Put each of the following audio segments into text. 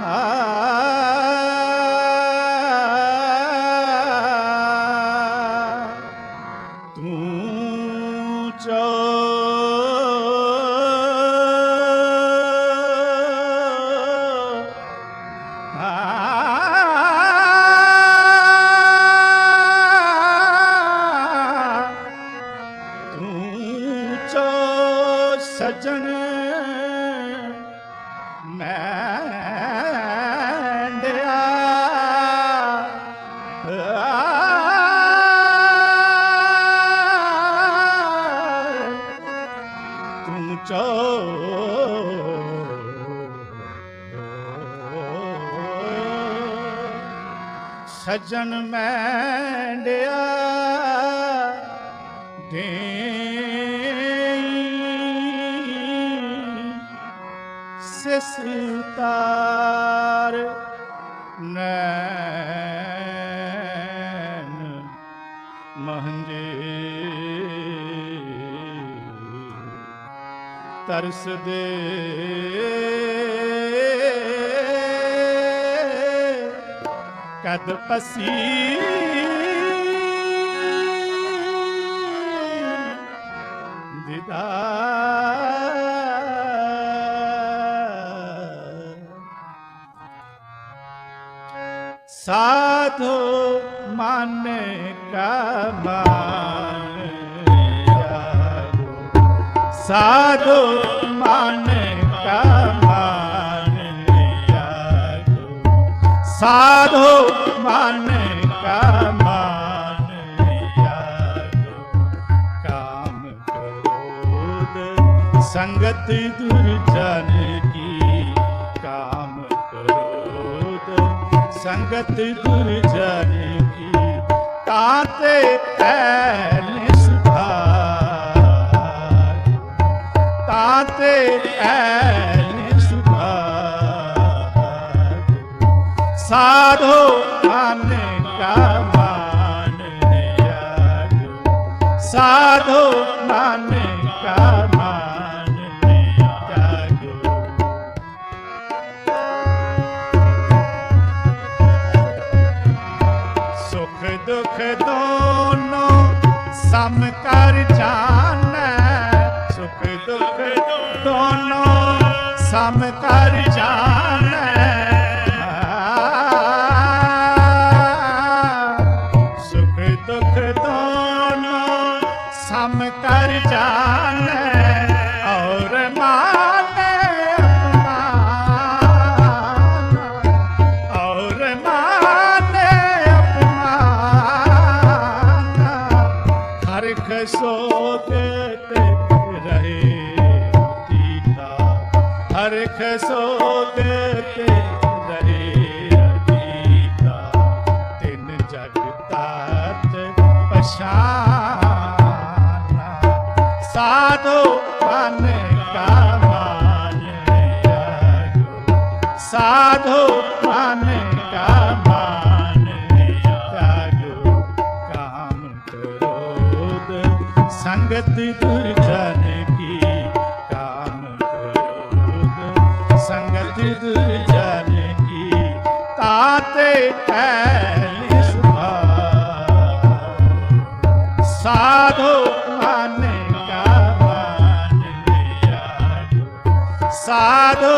ਤੂੰ ਸਜਣ ਮੈਂਡਿਆ ਦੇ ਸਿਸਤਾਰ ਨੈਣ ਮਹੰਜੇ। ਤਰਸ ਦੇ ਕਦ ਪਸੀ? ਦਿਦਾਰ ਸਾਧੋ ਮਨ ਕਾ ਮਾਨਿਆ ਸਾਧੋ ਮਨ ਕਾ ਸਾਧੋ ਮਨ ਕਾ ਮਾਨਿਆ ਕਾਮ ਕ੍ਰੋਧ, ਸੰਗਤ ਦੁਰਜਨ ਕੀ। ਕਾਮ ਕ੍ਰੋਧ, ਸੰਗਤ ਦੁਰਜਨ ਕੀ। ਤਾਤੇ ਪੈ ਨਿਸਭਾਗ ਤਾਤੇ ਪੈ ਸਾਧੋ ਮਨ ਕਾ ਮਾਨ ਨਿਆਗੋ ਸਾਧੋ ਮਨ ਕਾ ਮਾਨ ਨਿਆਗੋ ਸੁਖ ਦੁਖ ਦੋਨੋਂ ਸਮ ਕਰ ਜਾਣੈ। ਸੁਖ ਦੁਖ ਦੋਨੋਂ ਸਮ ਕਰ ਜਾਣੈ। ਸੰਗਤ ਦੁਰਜਨ ਕੀ ਕਾਮ ਕ੍ਰੋਧ? ਸੰਗਤ ਦੁਰਜਨ ਕੀ? ਤਾਤੇ ਹੈ ਨਿਸਭਾਗ ਸਾਧੋ ਮਨ ਕਾ ਮਾਨਿਆ ਸਾਧੋ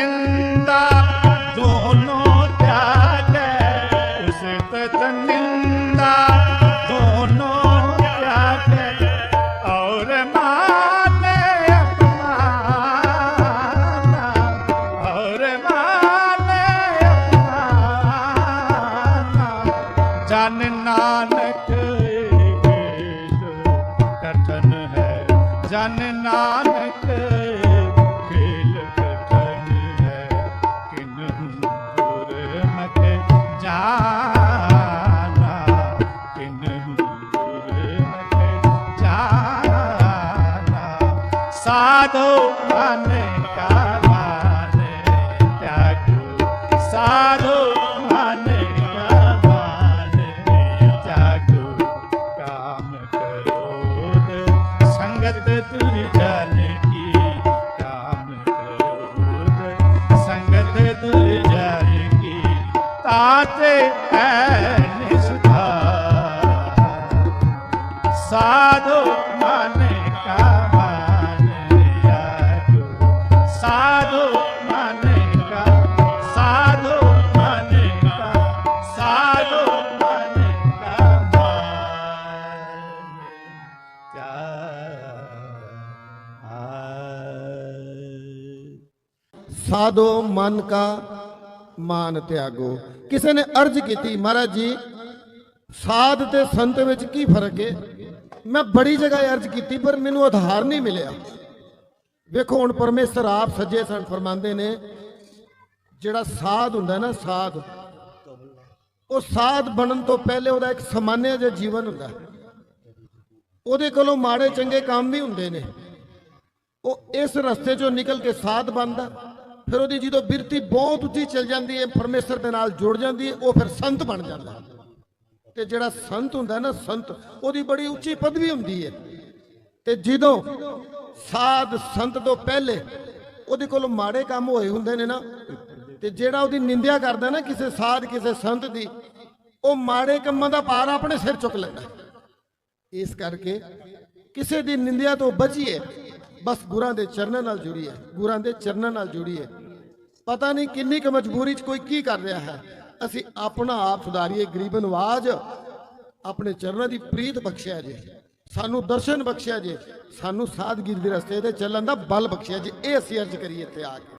तित निंदा दोनों त्यागे उस तित निंदा दोनों त्यागे और माने अपमाना और माने अपमाना जन नानक कठन है जन नानक ਸਾਧੋ ਮਨ ਸਾਧੂ ਮਨ ਕਾ ਸਾਧੂ ਮਨ ਕਾ, ਸਾਧੂ ਮਨ ਕਾ, ਸਾਧੂ ਮਨ ਕਾ ਮਨ ਕਾ ਮਾਨ ਤਿਆਗੋ। ਕਿਸੇ ਨੇ ਅਰਜ਼ ਕੀਤੀ, ਮਹਾਰਾਜ ਜੀ, ਸਾਧ ਤੇ ਸੰਤ ਵਿੱਚ ਕੀ ਫ਼ਰਕ ਹੈ ਮੈਂ ਬੜੀ ਜਗ੍ਹਾ ਅਰਜ਼ ਕੀਤੀ, ਪਰ ਮੈਨੂੰ ਆਧਾਰ ਨਹੀਂ ਮਿਲਿਆ। ਵੇਖੋ, ਹੁਣ ਪਰਮੇਸ਼ਰ ਆਪ ਸੱਜੇ ਸਨ, ਫਰਮਾਉਂਦੇ ਨੇ, ਜਿਹੜਾ ਸਾਧ ਹੁੰਦਾ ਨਾ, ਸਾਧ, ਉਹ ਸਾਧ ਬਣਨ ਤੋਂ ਪਹਿਲੇ ਉਹਦਾ ਇੱਕ ਸਮਾਨਿਆ ਜਿਹਾ ਜੀਵਨ ਹੁੰਦਾ। ਉਹਦੇ ਕੋਲੋਂ ਮਾੜੇ ਚੰਗੇ ਕੰਮ ਵੀ ਹੁੰਦੇ ਨੇ। ਉਹ ਇਸ ਰਸਤੇ ਚੋਂ ਨਿਕਲ ਕੇ ਸਾਧ ਬਣਦਾ। ਫਿਰ ਉਹਦੀ ਜਦੋਂ ਬਿਰਤੀ ਬਹੁਤ ਉੱਚੀ ਚਲ ਜਾਂਦੀ ਹੈ, ਪਰਮੇਸ਼ਰ ਦੇ ਨਾਲ ਜੁੜ ਜਾਂਦੀ ਹੈ, ਉਹ ਫਿਰ ਸੰਤ ਬਣ ਜਾਂਦਾ। ਤੇ ਜਿਹੜਾ ਸੰਤ ਹੁੰਦਾ ਨਾ ਸੰਤ, ਉਹਦੀ ਬੜੀ ਉੱਚੀ ਪਦਵੀ ਹੁੰਦੀ ਹੈ। ਤੇ ਜਦੋਂ ਸਾਧ ਸੰਤ ਤੋਂ ਪਹਿਲੇ ਉਹਦੇ ਕੋਲ ਮਾੜੇ ਕੰਮ ਹੋਏ ਹੁੰਦੇ ਨੇ ਨਾ, ਤੇ ਜਿਹੜਾ ਉਹਦੀ ਨਿੰਦਿਆ ਕਰਦਾ ਨਾ ਕਿਸੇ ਸਾਧ, ਕਿਸੇ ਸੰਤ ਦੀ, ਉਹ ਮਾੜੇ ਕੰਮਾਂ ਦਾ ਭਾਰ ਆਪਣੇ ਸਿਰ ਚੁੱਕ ਲੈਂਦਾ। ਇਸ ਕਰਕੇ ਕਿਸੇ ਦੀ ਨਿੰਦਿਆ ਤੋਂ ਬਚੀਏ, ਬਸ ਗੁਰਾਂ ਦੇ ਚਰਨਾਂ ਨਾਲ ਜੁੜੀਏ, ਗੁਰਾਂ ਦੇ ਚਰਨਾਂ ਨਾਲ ਜੁੜੀਏ। ਪਤਾ ਨਹੀਂ ਕਿੰਨੀ ਕੁ ਮਜਬੂਰੀ 'ਚ ਕੋਈ ਕੀ ਕਰ ਰਿਹਾ ਹੈ। ਅਸੀਂ ਆਪਣਾ ਆਪ ਸੁਧਾਰੀਏ, ਗਰੀਬ ਨਵਾਜ ਆਪਣੇ ਚਰਨਾਂ ਦੀ ਪ੍ਰੀਤ ਬਖਸ਼ਿਆ ਜੇ, ਸਾਨੂੰ ਦਰਸ਼ਨ ਬਖਸ਼ਿਆ ਜੇ, ਸਾਨੂੰ ਸਾਦਗੀਰੀ ਦੇ ਰਸਤੇ ਤੇ ਚੱਲਣ ਦਾ ਬਲ ਬਖਸ਼ਿਆ ਜੇ, ਇਹ ਅਸੀਂ ਅਰਜ਼ ਕਰੀਏ ਇੱਥੇ ਆ ਕੇ।